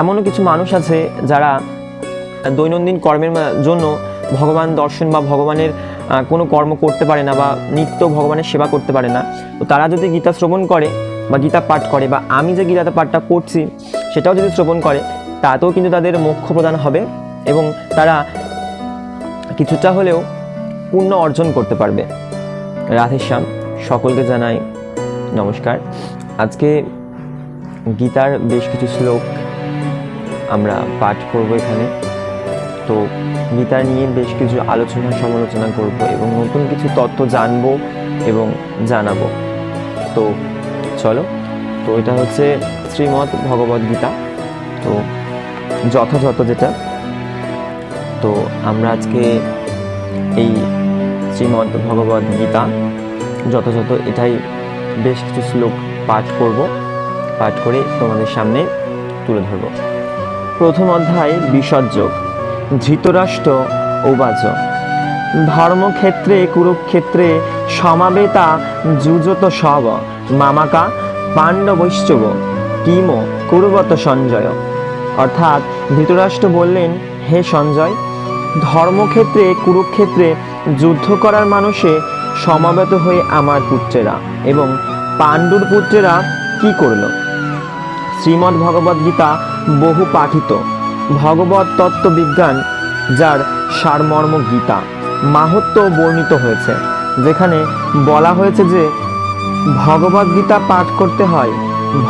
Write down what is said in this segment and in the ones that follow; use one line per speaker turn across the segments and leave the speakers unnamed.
এমনও কিছু মানুষ আছে যারা দৈনন্দিন কর্মের জন্য ভগবান দর্শন বা ভগবানের কোনো কর্ম করতে পারে না বা নিত্য ভগবানের সেবা করতে পারে না। তো তারা যদি গীতা শ্রবণ করে বা গীতা পাঠ করে বা আমি যে গীতা পাঠটা করছি, সেটাও যদি শ্রবণ করে, তাতেও কিন্তু তাদের মোক্ষ প্রদান হবে এবং তারা কিছুটা হলেও পুণ্য অর্জন করতে পারবে। রাধেশ্যাম সকলকে জানাই নমস্কার। আজকে গীতার বেশ কিছু শ্লোক আমরা পাঠ করব এখানে। তো গীতা নিয়ে বেশ কিছু আলোচনা সমালোচনা করব এবং নতুন কিছু তথ্য জানব এবং জানাব। তো চলো, তো এটা হচ্ছে শ্রীমৎ ভগবদ গীতা। তো যথাযথ যেটা। তো আমরা আজকে এই শ্রীমদ্ ভগবদ গীতা, যথাযথ এটাই বেশ কিছু শ্লোক পাঠ করব। পাঠ করে তোমাদের সামনে তুলে ধরব। প্রথম অধ্যায় বিসর্যোগ ধৃতরাষ্ট্র উবাচ ধর্মক্ষেত্রে, কুরুক্ষেত্রে সমাবেতা যুজত সব। মামাকা পাণ্ডবৈশ্চব কিম, কুরুবত সঞ্জয়। অর্থাৎ, ধৃতরাষ্ট্র বললেন, হে সঞ্জয়, ধর্মক্ষেত্রে, কুরুক্ষেত্রে যুদ্ধ করার মানুষে সমাবেত হয়ে আমার পুত্রেরা এবং পাণ্ডুর পুত্রেরা কি করল? শ্রীমদ্ ভগবদ গীতা বহু পাঠিত ভগবত তত্ত্ব বিজ্ঞান যার সারমর্ম গীতা মাহাত্ম বর্ণিত হয়েছে, যেখানে বলা হয়েছে যে ভগবদ গীতা পাঠ করতে হয়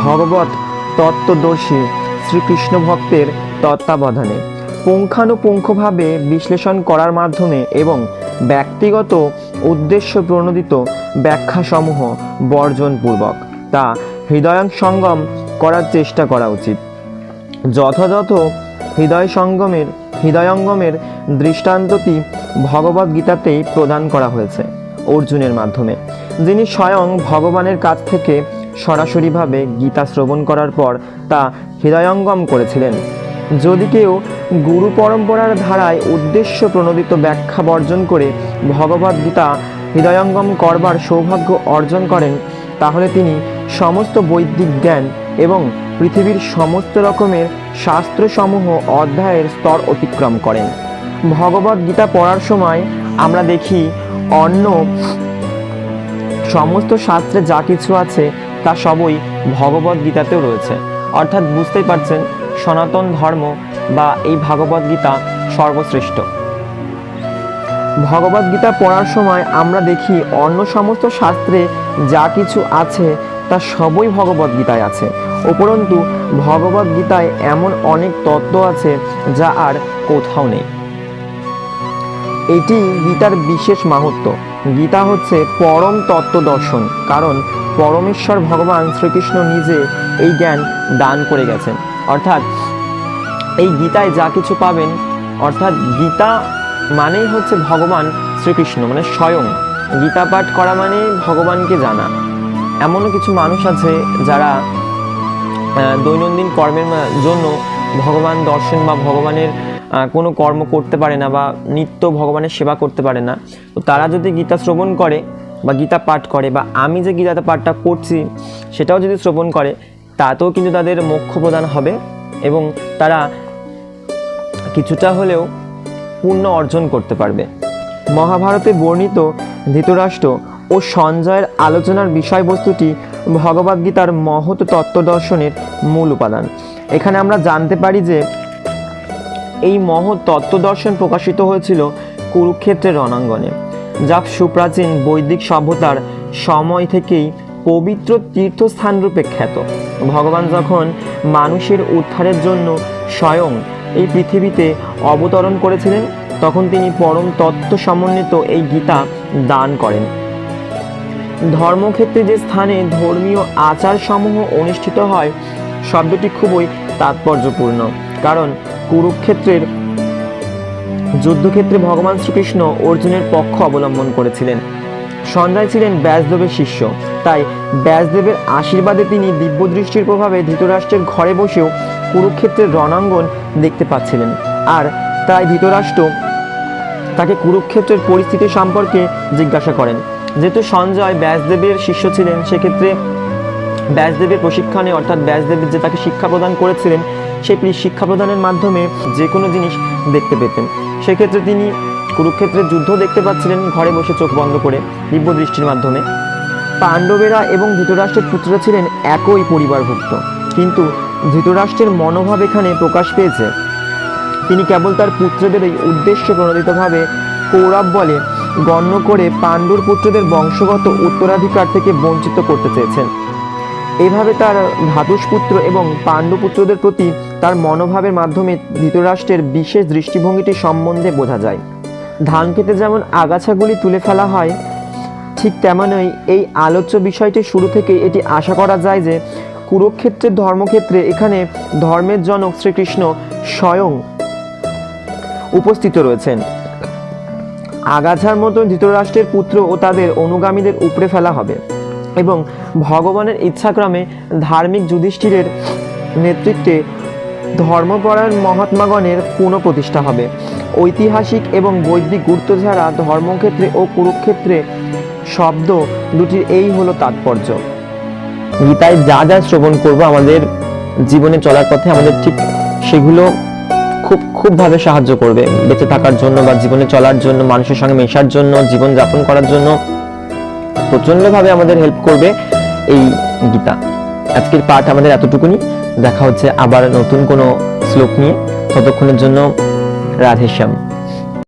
ভগবত তত্ত্বদর্শী শ্রীকৃষ্ণ ভক্তের তত্ত্বাবধানে। পুঙ্খানুপুঙ্খভাবে বিশ্লেষণ করার মাধ্যমে এবং ব্যক্তিগত উদ্দেশ্য প্রণোদিত ব্যাখ্যাসমূহ বর্জনপূর্বক, তা হৃদয়সঙ্গম করার চেষ্টা করা উচিত। যথাযথ হৃদয় সঙ্গমের, হৃদয়ঙ্গমের দৃষ্টান্তটি ভগবদ গীতাতেই প্রদান করা হয়েছে অর্জুনের মাধ্যমে। যিনি স্বয়ং ভগবানের কাছ থেকে সরাসরিভাবে গীতা শ্রবণ করার পর তা হৃদয়ঙ্গম করেছিলেন। যদি কেউ গুরু পরম্পরার ধারায় উদ্দেশ্য প্রণোদিত ব্যাখ্যা বর্জন করে ভগবদ গীতা হৃদয়ঙ্গম করবার সৌভাগ্য অর্জন করেন, তাহলে তিনি সমস্ত বৈদিক জ্ঞান এবং পৃথিবীর সমস্ত রকমের শাস্ত্রসমূহ অধ্যায়ের স্তর অতিক্রম করেন। ভগবদ গীতা পড়ার সময় আমরা দেখি অন্য সমস্ত শাস্ত্রে যা কিছু আছে তা সবই ভগবদ গীতাতেও রয়েছে। অর্থাৎ বুঝতেই পারছেন, সনাতন ধর্ম বা এই ভগবদ গীতা সর্বশ্রেষ্ঠ। ভগবদ গীতা পড়ার সময় আমরা দেখি অন্য সমস্ত শাস্ত্রে যা কিছু আছে তা সবই ভগবদ গীতায় আছে। উপরন্তু ভগবদ গীতায় এমন অনেক তত্ত্ব আছে যা আর কোথাও নেই। এটি গীতার বিশেষ মাহাত্ম গীতা হচ্ছে পরম তত্ত্ব দর্শন, কারণ পরমেশ্বর ভগবান শ্রীকৃষ্ণ নিজে এই জ্ঞান দান করে গেছেন। অর্থাৎ, এই গীতায় যা কিছু পাবেন, অর্থাৎ গীতা মানেই হচ্ছে ভগবান শ্রীকৃষ্ণ মানে স্বয়ং। গীতা পাঠ করা মানে ভগবানকে জানা। এমনও কিছু মানুষ আছে যারা দৈনন্দিন কর্মের জন্য ভগবান দর্শন বা ভগবানের কোনো কর্ম করতে পারে না বা নিত্য ভগবানের সেবা করতে পারে না। তো তারা যদি গীতা শ্রবণ করে বা গীতা পাঠ করে বা আমি যে গীতা পাঠটা করছি সেটাও যদি শ্রবণ করে, তাতেও কিন্তু তাদের মোক্ষ প্রদান হবে এবং তারা কিছুটা হলেও পুণ্য অর্জন করতে পারবে। মহাভারতে বর্ণিত ধৃতরাষ্ট্র ও সঞ্জয়ের আলোচনার বিষয়বস্তুটি ভগবদ্গীতার মহৎ তত্ত্ব দর্শনের মূল উপাদান। এখানে আমরা জানতে পারি যে এই মহৎ তত্ত্ব দর্শন প্রকাশিত হয়েছিল কুরুক্ষেত্রের রণাঙ্গনে, যা সুপ্রাচীন বৈদিক সভ্যতার সময় থেকেই পবিত্র তীর্থস্থান রূপে খ্যাত। ভগবান যখন মানুষের উদ্ধারের জন্য স্বয়ং এই পৃথিবীতে অবতরণ করেছিলেন, তখন তিনি পরম তত্ত্ব সমন্বিত এই গীতা দান করেন। ধর্মক্ষেত্রে যে স্থানে ধর্মীয় আচারসমূহ অনুষ্ঠিত হয়, শব্দটি খুবই তাৎপর্যপূর্ণ। কারণ কুরুক্ষেত্রের যুদ্ধক্ষেত্রে ভগবান শ্রীকৃষ্ণ অর্জুনের পক্ষ অবলম্বন করেছিলেন। সঞ্জয় ছিলেন ব্যাসদেবের শিষ্য। তাই ব্যাসদেবের আশীর্বাদে তিনি দিব্যদৃষ্টির প্রভাবে ধৃতরাষ্ট্রের ঘরে বসেও কুরুক্ষেত্রের রণাঙ্গন দেখতে পাচ্ছিলেন। আর তাই ধৃতরাষ্ট্র তাকে কুরুক্ষেত্রের পরিস্থিতি সম্পর্কে জিজ্ঞাসা করেন। যেহেতু সঞ্জয় ব্যাসদেবের শিষ্য ছিলেন, সেক্ষেত্রে ব্যাসদেবের প্রশিক্ষণে, অর্থাৎ ব্যাসদেবের যে তাকে শিক্ষা প্রদান করেছিলেন, সেই শিক্ষা প্রদানের মাধ্যমে যে কোনো জিনিস দেখতে পেতেন। সেক্ষেত্রে তিনি কুরুক্ষেত্রের যুদ্ধ দেখতে পাচ্ছিলেন, ঘরে বসে চোখ বন্ধ করে দিব্য দৃষ্টির মাধ্যমে। পাণ্ডবেরা এবং ধৃতরাষ্ট্রের পুত্ররা ছিলেন একই পরিবারভুক্ত। কিন্তু ধৃতরাষ্ট্রের মনোভাব এখানে প্রকাশ পেয়েছে। তিনি কেবল তার পুত্রদের এই উদ্দেশ্য প্রণোদিতভাবে কৌরব বলে গণ্য করে পাণ্ডুর পুত্রদের বংশগত উত্তরাধিকার থেকে বঞ্চিত করতে চেয়েছেন। এভাবে তার ভ্রাতুষ্পুত্র এবং পাণ্ডুপুত্রদের প্রতি তার মনোভাবের মাধ্যমে ধৃতরাষ্ট্রের বিশেষ দৃষ্টিভঙ্গিটি সম্বন্ধে বোঝা যায়। ধান খেতে যেমন আগাছাগুলি তুলে ফেলা হয়, ঠিক তেমনই এই আলোচ্য বিষয়টি শুরু থেকে এটি আশা করা যায় যে কুরুক্ষেত্রের ধর্মক্ষেত্রে এখানে ধর্মের জনক শ্রীকৃষ্ণ স্বয়ং উপস্থিত রয়েছেন। আগাছার মতো ধৃতরাষ্ট্রের পুত্র ও তাদের অনুগামীদের উপড়ে ফেলা হবে এবং ভগবানের ইচ্ছাক্রমে ধার্মিক যুধিষ্ঠিরের নেতৃত্বে ধর্মপরায়ণ মহাত্মাগণের পুনঃপ্রতিষ্ঠা হবে। ঐতিহাসিক এবং বৈদিক গুরুত্ব ছাড়া ধর্মক্ষেত্রে ও কুরুক্ষেত্রে শব্দ দুটির এই হলো তাৎপর্য। গীতায় যা যা শ্রবণ করব আমাদের জীবনে চলার পথে আমাদের ঠিক সেগুলো খুব খুবভাবে সাহায্য করবে। বেঁচে থাকার জন্য বা জীবনে চলার জন্য, মানুষের সঙ্গে মেশার জন্য জীবন যাপন করার জন্য প্রচণ্ডভাবে আমাদের হেল্প করবে এই গীতা। আজকের পাঠ আমাদের এতটুকুনি। দেখা হচ্ছে আবার নতুন কোনো শ্লোক নিয়ে। ততক্ষণের জন্য রাধেশ্যাম।